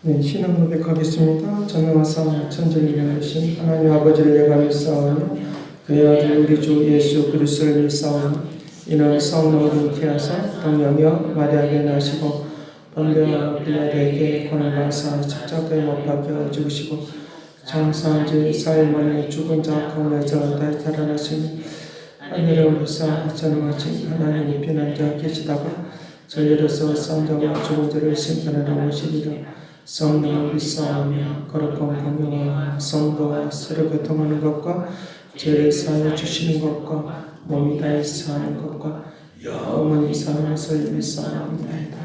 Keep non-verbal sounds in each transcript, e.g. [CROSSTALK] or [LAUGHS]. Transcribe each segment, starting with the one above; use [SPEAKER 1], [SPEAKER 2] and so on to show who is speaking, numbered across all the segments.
[SPEAKER 1] 네, 신앙 고백하겠습니다. 전능하사 천지를 위하신 하나님 아버지를 예감히 싸우며 그의 아들 우리 주 예수 그리스도를 믿사오며 이는 성령으로 태어서 동명여 마리아에게 나시고 번대와 빌라도에게 권을 받사 십자가에 못 박혀 죽으시고 장사한지 사일 만에 죽은 자 가운데서 다시 살아나시니 하늘에 오르사 전능하신 하나님이 피난 자 계시다가 전리로서 성자와 죽은 자를 심판하러 오시리라 성령을 믿사오며 거룩한 공유와 성도와 서로 교통하는 것과 죄를 사하여 주시는 것과 몸이 다해 사는 것과 영원히 사는 것을 믿사옵나이다.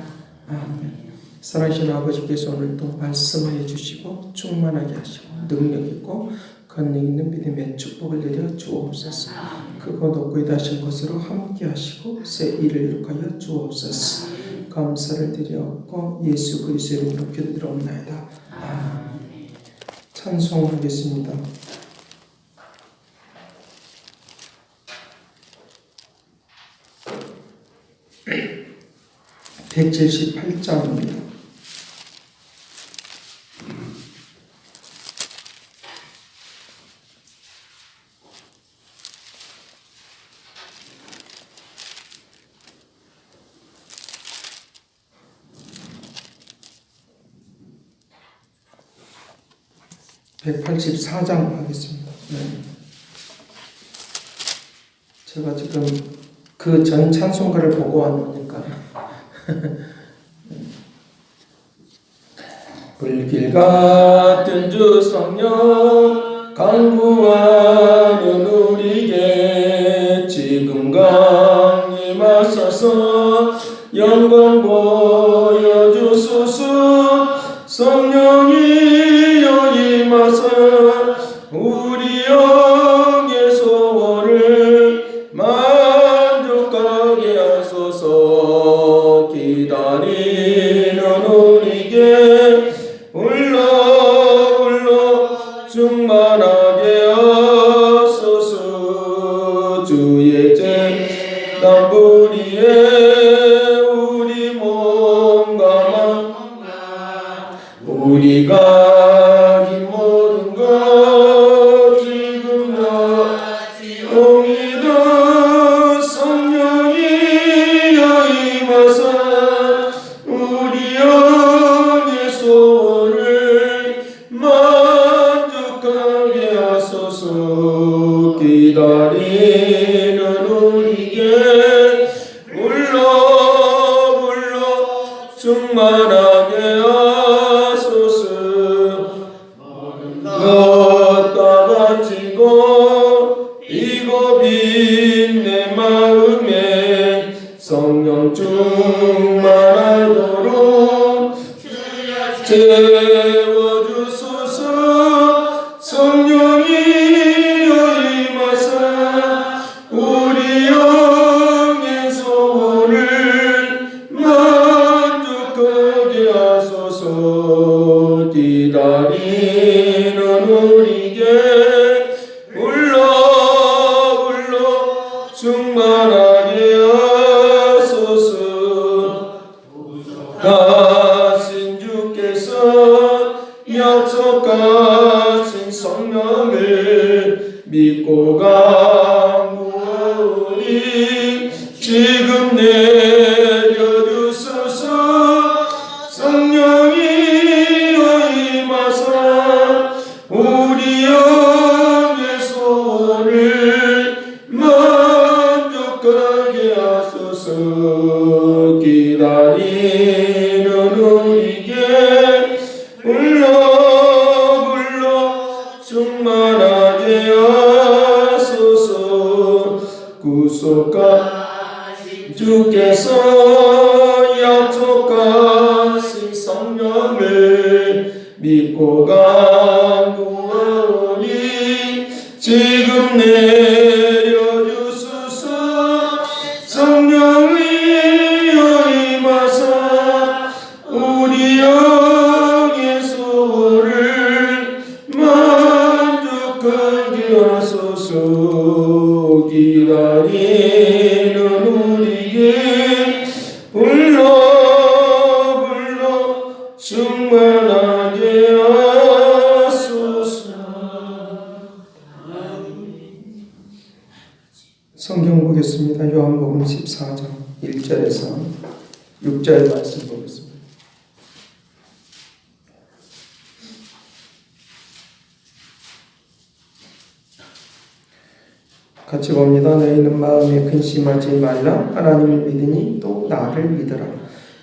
[SPEAKER 1] 아멘. 사랑하시는 아버지께서 오늘도 말씀해 주시고 충만하게 하시고 능력 있고 권능 있는 믿음의 축복을 내려 주옵소서. 크고 높고 이다신 것으로 함께 하시고 새 일을 이룩하여 주옵소서. 감사를 드렸고 예수 그리스도의 이름으로 기도드리옵나이다. 아멘. 찬송하겠습니다. [CLEARS THROAT] 178장입니다. (184장) 하겠습니다. 네. 제가 지금 그 전 찬송가를 보고 왔으니까 [LAUGHS] 불길 같은 주 성령 강구하는 우리에게 지금 강림하소서 영광 보여주소서 성령 우 하소 믿고 간구하오니 지금 내 성경 보겠습니다. 요한복음 14장 1절에서 6절 말씀 보겠습니다. 같이 봅니다. 너희는 마음에 근심하지 말라. 하나님을 믿으니 또 나를 믿으라.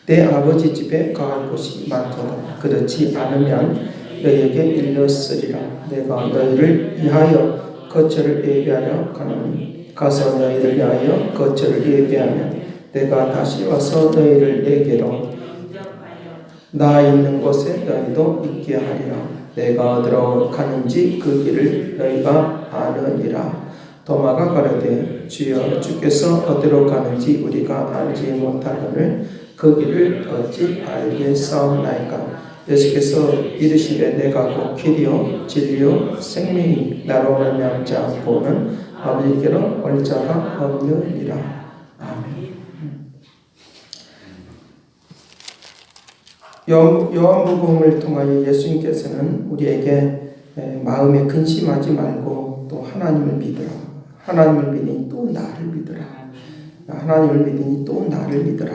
[SPEAKER 1] 내 아버지 집에 가할 곳이 많도다. 그렇지 않으면 너희에게 일렀으리라. 내가 너희를 위하여 거처를 예비하려 가노니 가서 너희를 위하여 거처를 예비하면 내가 다시 와서 너희를 내게로 나 있는 곳에 너희도 있게 하리라. 내가 어디로 가는지 그 길을 너희가 아느니라. 도마가 가로되 주여 주께서 어디로 가는지 우리가 알지 못하노를 그 길을 어찌 알겠사옵나이까 예수께서 이르시되 내가 곧 길이요 진리요 생명이 나로 말미암지 않고는 아버지께로 올 자가 없느니라 아멘 요- 요한복음을 통하여 예수님께서는 우리에게 에, 마음에 근심하지 말고 또 하나님을 믿으라. 하나님을 믿으니 또 나를 믿으라. 하나님을 믿으니 또 나를 믿으라.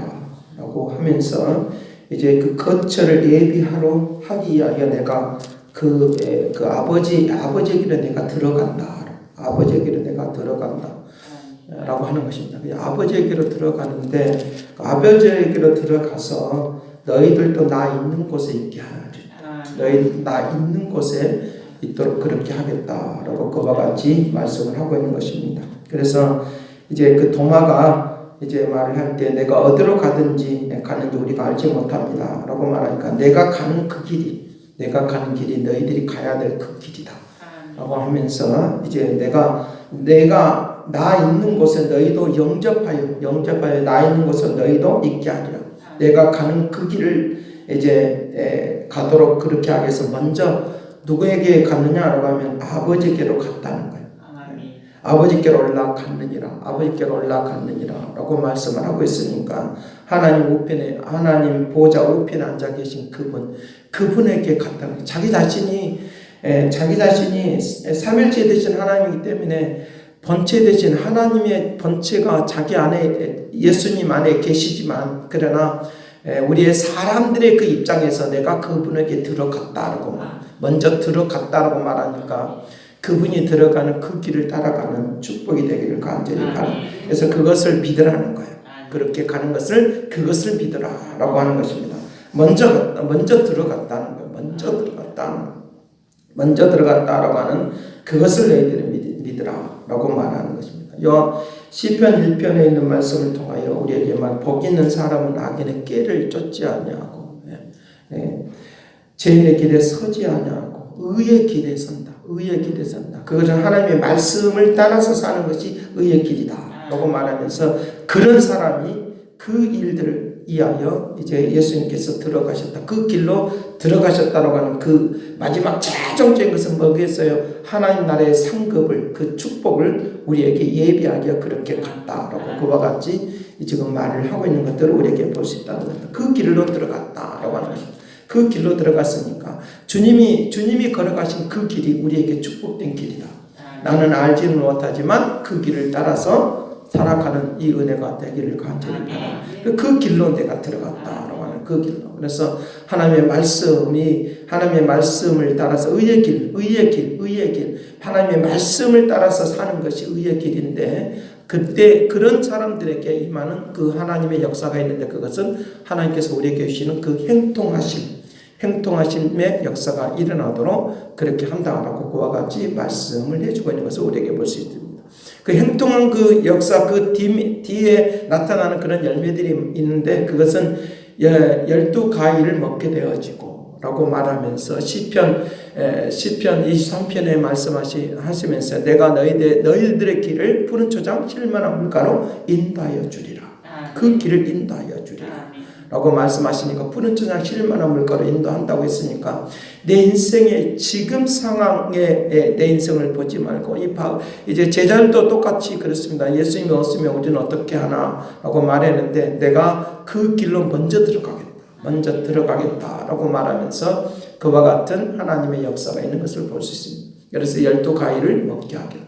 [SPEAKER 1] 라고 하면서 이제 그 거처를 예비하러 하기 위하여 내가 그, 에, 그 아버지, 아버지에게로 내가 들어간다. 아버지에게로 내가 들어간다. 라고 하는 것입니다. 그 아버지에게로 들어가는데 그 아버지에게로 들어가서 너희들도 나 있는 곳에 있게 하리라. 너희 나 있는 곳에 있도록 그렇게 하겠다라고 그와 같이 말씀을 하고 있는 것입니다. 그래서 이제 그 도마가 이제 말을 할 때 내가 어디로 가든지 가는지 우리가 알지 못합니다라고 말하니까 내가 가는 그 길이 내가 가는 길이 너희들이 가야 될 그 길이다. 라고 하면서 이제 내가 내가 나 있는 곳에 너희도 영접하여 영접하여 나 있는 곳에 너희도 있게 하리라. 내가 가는 그 길을 이제 에, 가도록 그렇게 하기 위해서 먼저 누구에게 갔느냐라고 하면 아버지께로 갔다는 거예요. 아버지께로 올라갔느니라 아버지께로 올라갔느니라라고 말씀을 하고 있으니까 하나님 우편에 하나님 보좌 우편에 앉아 계신 그분 그분에게 갔다는 거예요. 자기 자신이 에, 자기 자신이 삼일째 되신 하나님이기 때문에 번체 되신 하나님의 번체가 자기 안에 예수님 안에 계시지만 그러나 에, 우리의 사람들의 그 입장에서 내가 그분에게 들어갔다라고 말- 먼저 들어갔다라고 말하니까 그분이 들어가는 그 길을 따라가는 축복이 되기를 간절히 바라. 그래서 그것을 믿으라는 거예요. 그렇게 가는 것을 그것을 믿으라라고 하는 것입니다. 먼저 먼저 들어갔다는 거예요. 먼저 들어갔다는 거예요. 먼저 들어갔다라고 하는 그것을 너희들이 믿- 믿으라 라고 말하는 것입니다. 요 시편 1편에 있는 말씀을 통하여 우리에게만 복 있는 사람은 악인의 깨를 쫓지 아니하고 예, 예, 죄인의 길에 서지 아니하고 의의 길에 선다. 의의 길에 선다. 그것은 하나님의 말씀을 따라서 사는 것이 의의 길이다 라고 말하면서 그런 사람이 그 일들을 위하여 이제 예수님께서 들어가셨다. 그 길로 들어가셨다라고 하는 그 마지막 최종적인 것은 뭐겠어요? 하나님 나라의 상급을 그 축복을 우리에게 예비하게 그렇게 갔다라고 그와 같이 지금 말을 하고 있는 것들을 우리에게 볼 수 있다는 겁니다. 그 길로 들어갔다라고 하는 것입니다. 그 길로 들어갔으니까 주님이 주님이 걸어가신 그 길이 우리에게 축복된 길이다. 나는 알지는 못하지만 그 길을 따라서 살아가는 이 은혜가 되기를 간절히 바라. 그 길로 내가 들어갔다라고 하는 그 길로. 그래서 하나님의 말씀이 하나님의 말씀을 따라서 의의 길, 의의 길, 의의 길. 하나님의 말씀을 따라서 사는 것이 의의 길인데 그때 그런 사람들에게 임하는 그 하나님의 역사가 있는데 그것은 하나님께서 우리에게 주시는 그 행통하심, 행통하심의 역사가 일어나도록 그렇게 한다라고 그와 같이 말씀을 해주고 있는 것을 우리에게 볼 수 있습니다. 그 행통한 그 역사 그 뒤, 뒤에 나타나는 그런 열매들이 있는데 그것은 열- 열두 가위를 먹게 되어지고 라고 말하면서 시편 에, 시편 23편에 말씀하시 하시면서 내가 너희들 너희들의 길을 푸른 초장 실만한 물가로 인도하여 주리라. 그 길을 인도하여 주리라 라고 말씀하시니까 푸른 초장 실만한 물가로 인도한다고 했으니까 내 인생의 지금 상황에 내 인생을 보지 말고 이 바, 이제 제자들도 똑같이 그렇습니다. 예수님이 없으면 우리는 어떻게 하나 라고 말했는데 내가 그 길로 먼저 들어가겠다. 먼저 들어가겠다라고 말하면서 그와 같은 하나님의 역사가 있는 것을 볼 수 있습니다. 그래서 열두 가위를 먹게 하겠다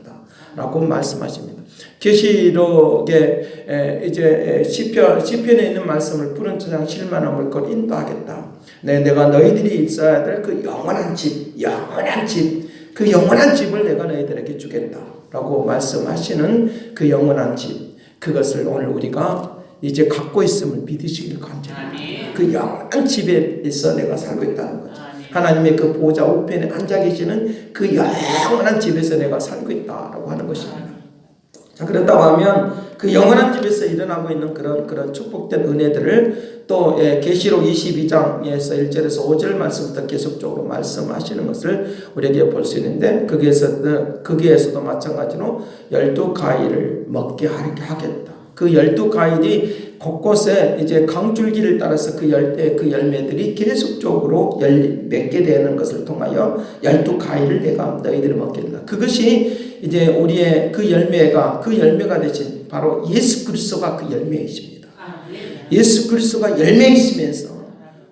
[SPEAKER 1] 라고 말씀하십니다. 계시록에 에, 이제 에, 시편 시편에 있는 말씀을 푸른 천장 실만함을 걸 인도하겠다. 네, 내가 너희들이 있어야 될 그 영원한 집, 영원한 집, 그 영원한 집을 내가 너희들에게 주겠다라고 말씀하시는 그 영원한 집, 그것을 오늘 우리가 이제 갖고 있음을 믿으시길 간절합니다. 그 영원한 집에 있어 내가 살고 있다는 거죠. 하나님의 그 보좌 우편에 앉아 계시는 그 영원한 집에서 내가 살고 있다라고 하는 것입니다. 자, 그렇다고 하면 그 영원한 집에서 일어나고 있는 그런 그런 축복된 은혜들을 또 예, 계시록 22장에서 1절에서 5절 말씀부터 계속적으로 말씀하시는 것을 우리에게 볼 수 있는데 거기에서 거기에서도 마찬가지로 열두 가위를 먹게 하겠다. 그 열두 가위이 곳곳에 이제 강줄기를 따라서 그 열대 그 열매들이 계속적으로 열 맺게 되는 것을 통하여 열두 가위를 내가 너희들이 먹게 된다. 그것이 이제 우리의 그 열매가 그 열매가 되신 바로 예수 그리스도가 그 열매이십니다. 예수 그리스도가 열매이시면서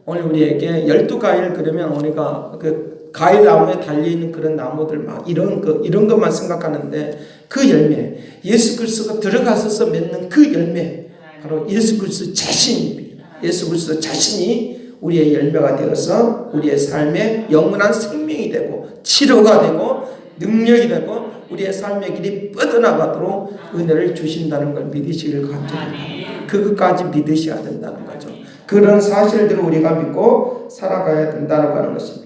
[SPEAKER 1] 오늘 우리에게 열두 가위를 그러면 우리가 그 가위 나무에 달려 있는 그런 나무들 막 이런 거 이런 것만 생각하는데 그 열매 예수 그리스도가 들어가서서 맺는 그 열매 바로 예수 그리스도 자신입니다. 예수 그리스도 자신이 우리의 열매가 되어서 우리의 삶에 영원한 생명이 되고 치료가 되고 능력이 되고 우리의 삶의 길이 뻗어나가도록 은혜를 주신다는 걸 믿으시길 간절합니다. 그것까지 믿으셔야 된다는 거죠. 그런 사실들을 우리가 믿고 살아가야 된다고 하는 것입니다.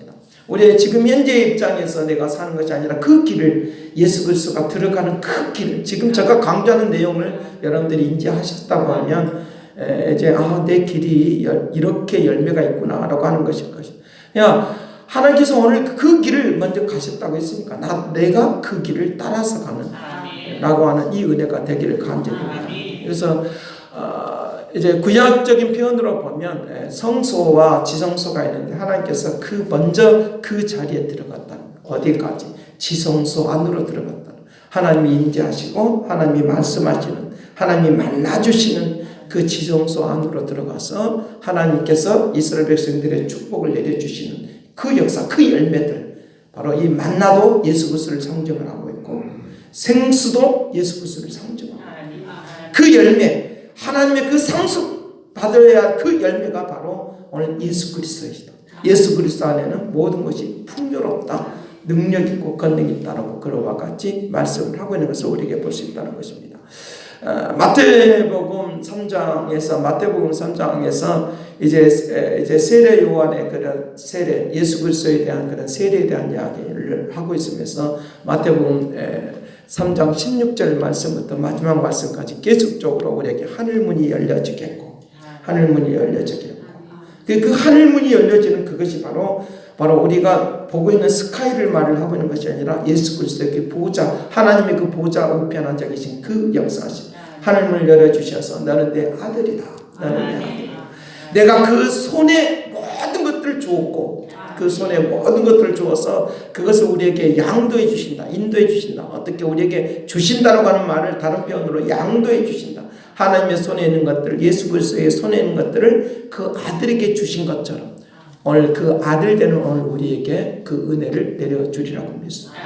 [SPEAKER 1] 우리의 지금 현재 입장에서 내가 사는 것이 아니라 그 길을 예수 그리스도가 들어가는 그 길을 지금 제가 강조하는 내용을 여러분들이 인지하셨다고 하면 에, 이제 아, 내 길이 열- 이렇게 열매가 있구나라고 하는 것일 것입니다. 야, 하나님께서 오늘 그 길을 먼저 가셨다고 했으니까 나 내가 그 길을 따라서 가는 라고 하는 이 은혜가 되기를 간절합니다. 그래서 어, 이제 구약적인 표현으로 보면 예, 성소와 지성소가 있는데 하나님께서 그 먼저 그 자리에 들어갔다는 어디까지? 지성소 안으로 들어갔다. 하나님이 임재하시고 하나님이 말씀하시는 하나님이 만나 주시는 그 지성소 안으로 들어가서 하나님께서 이스라엘 백성들의 축복을 내려 주시는 그 역사, 그 열매들. 바로 이 만나도 예수 그리스도를 상징을 하고 있고 생수도 예수 그리스도를 상징하고 그 열매, 하나님의 그 상속 받아야 할그 열매가 바로 오늘 예수 그리스도이다. 예수 그리스도 안에는 모든 것이 풍요롭다, 능력 있고 권능 있다라고 그와 같이 말씀을 하고 있는 것을 우리에게 볼 수 있다는 것입니다. 어, 마태복음 3장에서 마태복음 3장에서 이제 에, 이제 세례 요한의 그런 세례 예수 그리스도에 대한 그런 세례에 대한 이야기를 하고 있으면서 마태복음 에, 3장 16절 말씀부터 마지막 말씀까지 계속적으로 우리에게 하늘 문이 열려지겠고 하늘 문이 열려지겠고. 그, 그 하늘 문이 열려지는 그것이 바로 바로 우리가 보고 있는 스카이를 말을 하고 있는 것이 아니라 예수 그리스도의 그 보좌 하나님의 그 보좌 우편 앉아 계신 그 역사시 하늘 문을 열어 주셔서 너는 내 아들이다. 너는 내 아들이다. 내가 그 손에 모든 것들을 주었고 그 손에 모든 것들을 주어서 그것을 우리에게 양도해 주신다 인도해 주신다 어떻게 우리에게 주신다라고 하는 말을 다른 표현으로 양도해 주신다 하나님의 손에 있는 것들 예수 그리스도의 손에 있는 것들을 그 아들에게 주신 것처럼 오늘 그 아들 되는 오늘 우리에게 그 은혜를 내려주리라고 믿습니다.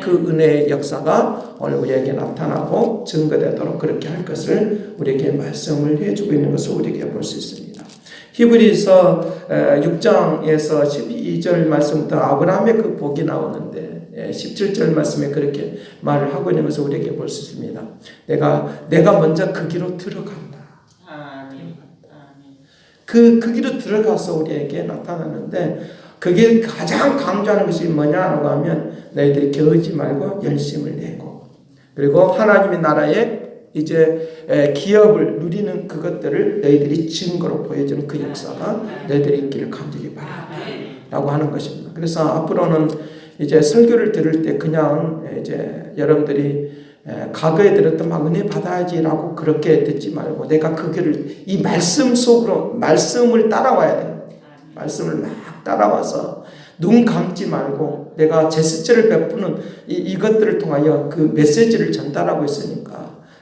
[SPEAKER 1] 그 은혜의 역사가 오늘 우리에게 나타나고 증거되도록 그렇게 할 것을 우리에게 말씀을 해주고 있는 것을 우리에게 볼 수 있습니다. 히브리서 6장에서 12절 말씀부터 아브라함의 그 복이 나오는데 17절 말씀에 그렇게 말을 하고 있는 것을 우리에게 볼 수 있습니다. 내가 내가 먼저 그 길로 들어간다. 그, 그 길로 들어가서 우리에게 나타나는데 그게 가장 강조하는 것이 뭐냐라고 하면 너희들이 겨우지 말고 열심을 내고 그리고 하나님의 나라에 이제 에, 기업을 누리는 그것들을 너희들이 증거로 보여주는 그 역사가 너희들이 있기를 간절히 바라 라고 하는 것입니다. 그래서 앞으로는 이제 설교를 들을 때 그냥 이제 여러분들이 에, 과거에 들었던 막 은혜 받아야지라고 그렇게 듣지 말고 내가 그 길을 이 말씀 속으로 말씀을 따라와야 돼요. 말씀을 막 따라와서 눈 감지 말고 내가 제스처를 베푸는 이, 이것들을 통하여 그 메시지를 전달하고 있으니까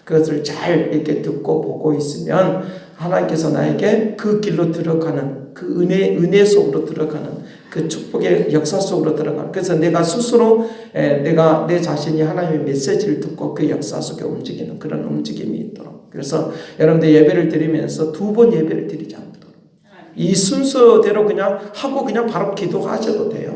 [SPEAKER 1] 그것을 잘 이렇게 듣고 보고 있으면 하나님께서 나에게 그 길로 들어가는 그 은혜 은혜 속으로 들어가는 그 축복의 역사 속으로 들어가는. 그래서 내가 스스로 에, 내가 내 자신이 하나님의 메시지를 듣고 그 역사 속에 움직이는 그런 움직임이 있도록. 그래서 여러분들 예배를 드리면서 두 번 예배를 드리지 않도록. 이 순서대로 그냥 하고 그냥 바로 기도하셔도 돼요.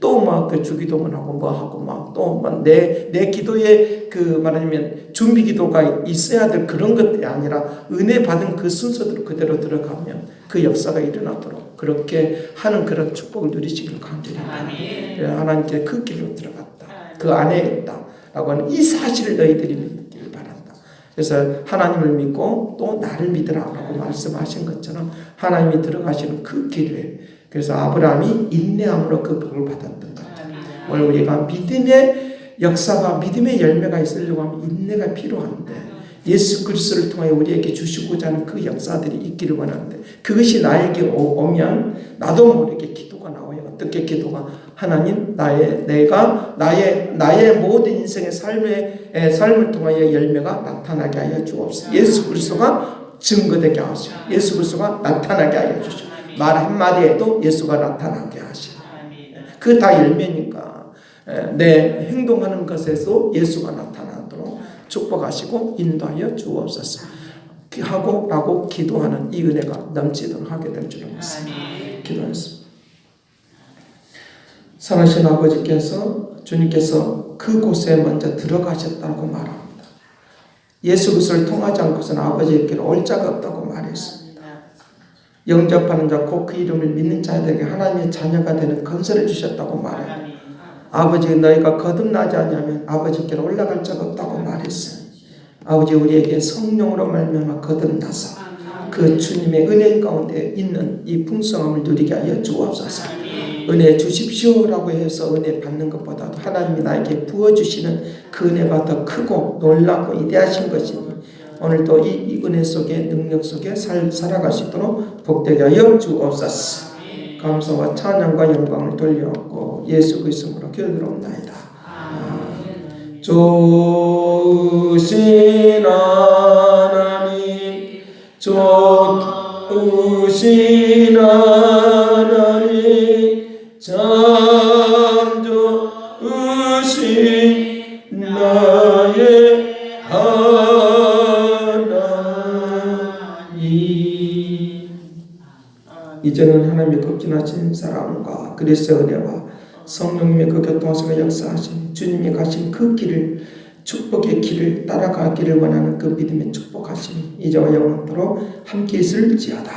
[SPEAKER 1] 또 막 그 주기도문 하고 뭐 하고 막또내내 기도에 그 말하자면 준비 기도가 있어야 될 그런 것들이 아니라 은혜 받은 그 순서대로 그대로 들어가면 그 역사가 일어나도록 그렇게 하는 그런 축복을 누리시길 간절히. 그래서 하나님께 그 길로 들어갔다. 그 안에 있다 라고 하는 이 사실을 너희들이 믿기를 바란다. 그래서 하나님을 믿고 또 나를 믿으라라고 말씀하신 것처럼 하나님이 들어가시는 그 길에 그래서 아브라함이 인내함으로 그 복을 받았던 것. 오늘 우리가 믿음의 역사가 믿음의 열매가 있으려고 하면 인내가 필요한데 예수 그리스도를 통하여 우리에게 주시고자 하는 그 역사들이 있기를 원하는데 그것이 나에게 오- 오면 나도 모르게 기도가 나와요. 어떻게 기도가? 하나님 나의 내가 나의 나의 모든 인생의 삶의 에, 삶을 통하여 열매가 나타나게 하여 주옵소서. 예수 그리스도가 증거되게 하시고 예수 그리스도가 나타나게 하여 주시고 말 한마디에도 예수가 나타나게 하시고 그다 열매니까 에, 내 행동하는 것에서 예수가 나타나도록 축복하시고 인도하여 주옵소서. 하고 라고 기도하는 이 은혜가 넘치도록 하게 될 줄을 믿습니다. 기도하겠습니다. 사랑하신 아버지께서 주님께서 그곳에 먼저 들어가셨다고 말합니다. 예수 그리스도를 통하지 않고서는 아버지에게 올 자가 없다고 말했습니다. 영접하는 자, 곧 그 이름을 믿는 자들에게 하나님의 자녀가 되는 건설을 주셨다고 말해요. 아버지 너희가 거듭나지 않으면 아버지께 올라갈 자가 없다고 말했어요. 아버지 우리에게 성령으로 말미암아 거듭나서 그 주님의 은혜 가운데 있는 이 풍성함을 누리게 하여 주옵소서. 은혜 주십시오라고 해서 은혜 받는 것보다도 하나님이 나에게 부어주시는 그 은혜가 더 크고 놀랍고 이대하신 것이니 오늘도 이, 이 은혜 속에 능력 속에 살, 살아갈 수 있도록 복되게 하여 주옵소서. 감사와 찬양과 영광을 돌려고 예수 그리스도로 기도드립나이다. 조신 하나님 좋으신 하나님 참 좋으신 나 이제는 하나님의 극진하신 사랑과 그리스도의 은혜와 성령님의 그 교통하심과 역사하신 주님이 가신 그 길을 축복의 길을 따라가기를 원하는 그 믿음의 축복하심 이제와 영원토록 함께 있을지어다.